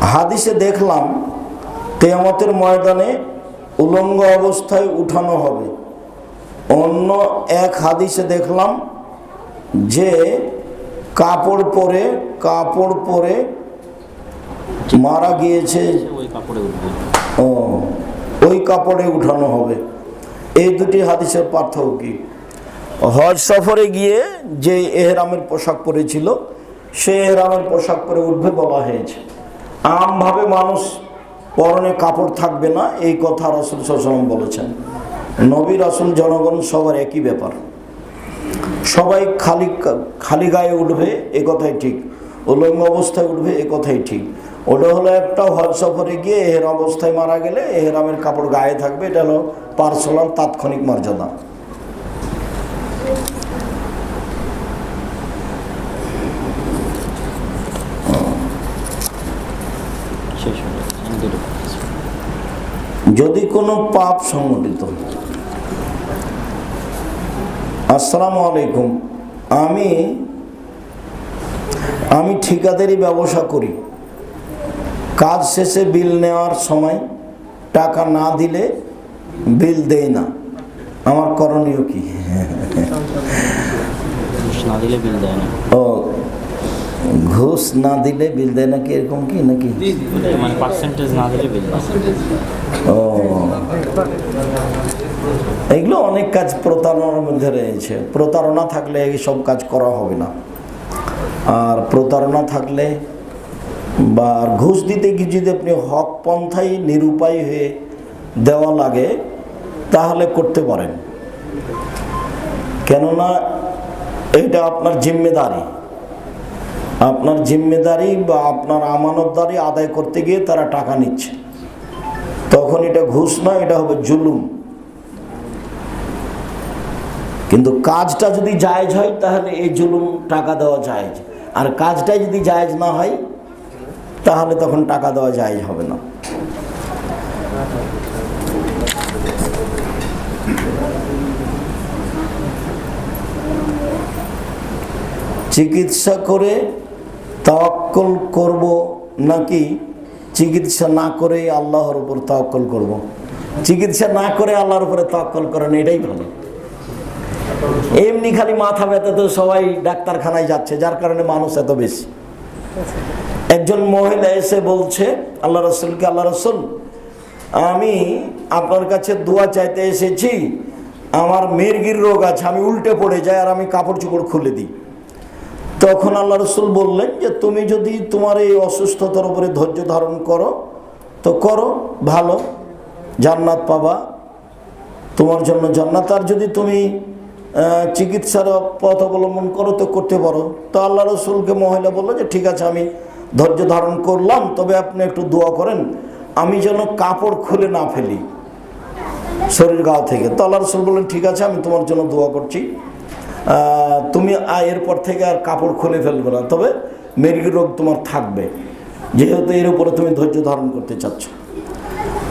হাদিসে দেখলাম, কেয়ামতের ময়দানে উলঙ্গ অবস্থায় উঠানো হবে। অন্য এক হাদিসে দেখলাম যে কাপড় পরে কাপড় পরে মারা গিয়েছে। ও, ওই কাপড়ে উঠানো হবে। এই দুটি হাদিসের পার্থক্য কি? হজ সফরে গিয়ে যে এহরামের পোশাক পরেছিল, সে এহরামের পোশাক পরে উঠবে বলা হয়েছে। আমভাবে মানুষ পরনে কাপড় থাকবে না, এই কথা রসুল সাল্লাম বলেছেন। নবী রাসুল, জনগণ সবার একই ব্যাপার। সবাই খালি খালি গায়ে উঠবে, এ কথাই ঠিক। উলঙ্গ অবস্থায় উঠবে, এ কথাই ঠিক। ওটা হলো একটা হজ সফরে গিয়ে এহের অবস্থায় মারা গেলে এহেরামের কাপড় গায়ে থাকবে, এটা হলো পার্সোনাল তাৎক্ষণিক মর্যাদা। শেষ হয়ে। যদি কোনো পাপ সংগঠিত আসসালামু আলাইকুম। আমি আমি ঠিকাদারি ব্যবসা করি। কাজ শেষে বিল নেওয়ার সময় টাকা না দিলে বিল দেই না। আমার করণীয় কি? ও ঘুষ না দিলে বিল দেয় নাকি? এরকম কি নাকি? মানে পার্সেন্টেজ না দিলে বিল ও। এগুলো অনেক কাজ প্রতারণার মধ্যে রয়েছে। প্রতারণা থাকলে এই সব কাজ করা হবে না। আর প্রতারণা থাকলে বা ঘুষ দিতে গিয়ে যদি আপনি হক পন্থাই নিরুপায় হয়ে দেওয়া লাগে তাহলে করতে পারেন। কেননা এটা আপনার জিম্মেদারি। আপনার জিম্মেদারি বা আপনার আমানতদারি আদায় করতে গিয়ে তারা টাকা নিচ্ছে। তখন এটা ঘুষ না, এটা হবে জুলুম। কিন্তু কাজটা যদি জায়েজ হয়, তাহলে এই জুলুম টাকা দেওয়া জায়জ। আর কাজটাই যদি জায়জ না হয়, তাহলে তখন টাকা দেওয়া জায়জ হবে না। চিকিৎসা করে তাওয়াক্কল করব নাকি চিকিৎসা না করে আল্লাহর উপর তাওয়াক্কল করব। চিকিৎসা না করে আল্লাহর উপরে তাওয়াক্কল করেন, এটাই ভালো। এমনি খালি মাথা ব্যথা তো সবাই ডাক্তারখানায় যাচ্ছে, যার কারণে মানুষ এত বেশি। একজন মহিলা এসে বলছে, আল্লাহ রসুলকে, আল্লাহ রসুল, আমি আপনার কাছে দোয়া চাইতে এসেছি, আমার মেরগির রোগ আছে, আমি উল্টে পড়ে যাই আর আমি কাপড় চোপড় খুলে দিই। তখন আল্লাহ রসুল বললেন যে, তুমি যদি তোমার এই অসুস্থতার উপরে ধৈর্য ধারণ করো, তো করো, ভালো, জান্নাত পাবা। তোমার জন্য জান্নাত। আর যদি তুমি চিকিৎসার পথ অবলম্বন করো, তো করতে পারো। তো আল্লাহ রসুলকে মহিলা বলল যে, ঠিক আছে, আমি ধৈর্য ধারণ করলাম, তবে আপনি একটু দোয়া করেন, আমি যেন কাপড় খুলে না ফেলি শরীর গাও থেকে। তো আল্লাহ রসুল বললেন, ঠিক আছে, আমি তোমার জন্য দোয়া করছি। তুমি এরপর থেকে আর কাপড় খুলে ফেলবে না। তবে মেরগি রোগ তোমার থাকবে। যেহেতু এর উপরে তুমি ধৈর্য ধারণ করতে চাচ্ছ।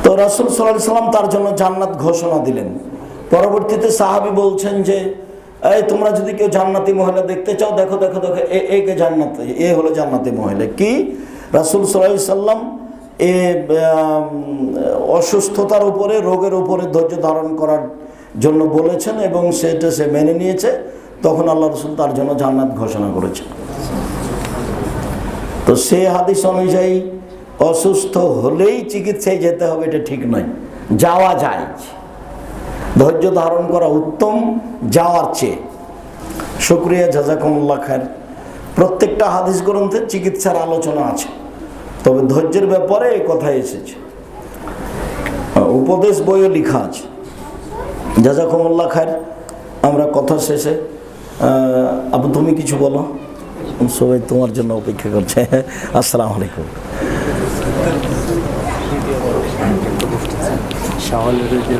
তো রাসুল সাল্লাহ সাল্লাম তার জন্য জান্নাত ঘোষণা দিলেন। পরবর্তীতে সাহাবি বলছেন যে, এই, তোমরা যদি কেউ জান্নাতি মহিলা দেখতে চাও, দেখো দেখো দেখো, এ একে জান্নাত, এ হলো জান্নাতি মহিলা। কি? রাসুল সাল্লাহ সাল্লাম এ অসুস্থতার উপরে, রোগের উপরে ধৈর্য ধারণ করার জন্য বলেছেন এবং সেটা সে মেনে নিয়েছে। তখন আল্লাহ রসুল তার জন্য জান্নাত ঘোষণা করেছেন। তো সে হাদিস অনুযায়ী অসুস্থ হলেই চিকিৎসায় যেতে হবে, এটা ঠিক নয়। যাওয়া যায়। ধৈর্য ধারণ করা উত্তম, যাওয়ার চেয়ে। শুক্রিয়া, জাজাকুমুল্লাহ খায়ের প্রত্যেকটা হাদিস গ্রন্থে চিকিৎসার আলোচনা আছে। তবে ধৈর্যের ব্যাপারে এই কথা এসেছে। উপদেশ বইও লেখা আছে। জাজাকুমুল্লাহ খায়ের আমরা কথা শেষে আবু তুমি কিছু বলো? সবাই তোমার জন্য অপেক্ষা করছে। আসসালামু আলাইকুম। শাওয়ালের যে